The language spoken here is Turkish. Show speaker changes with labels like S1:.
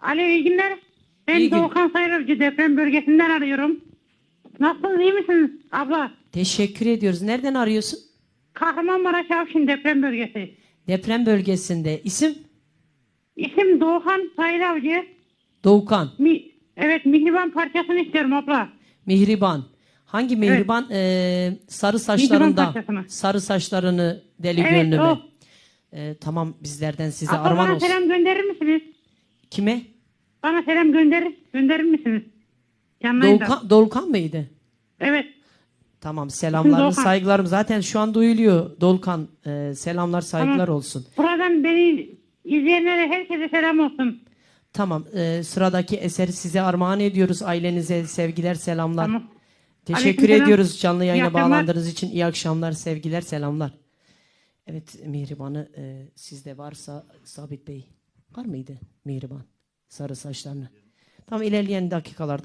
S1: Alo iyi günler. Ben
S2: İyi gün-
S1: Doğukan Sayırovcu deprem bölgesinden arıyorum. Nasılsınız iyi misiniz abla?
S2: Teşekkür ediyoruz. Nereden arıyorsun?
S1: Kahramanmaraş Avşin deprem bölgesi.
S2: Deprem bölgesinde. İsim?
S1: İsim Doğukan Sayırovcu.
S2: Doğukan.
S1: Mi evet Mihriban parçasını istiyorum abla.
S2: Mihriban. Hangi Mihriban? Ee, sarı saçlarında.
S1: parçasını.
S2: Sarı saçlarını deli
S1: Evet,
S2: gönlüme.
S1: o.
S2: Ee, tamam bizlerden size
S1: Abla
S2: armağan
S1: bana
S2: olsun.
S1: selam gönderir misiniz?
S2: Kime?
S1: Bana selam gönderir, gönderir misiniz? Yanlayın da.
S2: Doğukan, Doğukan mıydı?
S1: Evet.
S2: Tamam selamlarım
S1: Doğukan.
S2: saygılarım. Zaten şu an duyuluyor Dolkan. Ee, selamlar saygılar
S1: Tamam.
S2: olsun.
S1: Buradan beni izleyenlere herkese selam olsun.
S2: Tamam e, sıradaki eseri size armağan ediyoruz. Ailenize sevgiler selamlar.
S1: Tamam.
S2: Teşekkür
S1: Aleykümselam.
S2: ediyoruz canlı
S1: İyi
S2: yayına
S1: akşamlar.
S2: bağlandığınız için. iyi akşamlar, sevgiler, selamlar. Evet Mihriban'ı e, sizde varsa Sabit Bey var mıydı Mihriban? Sarı saçlarını. Tam ilerleyen dakikalarda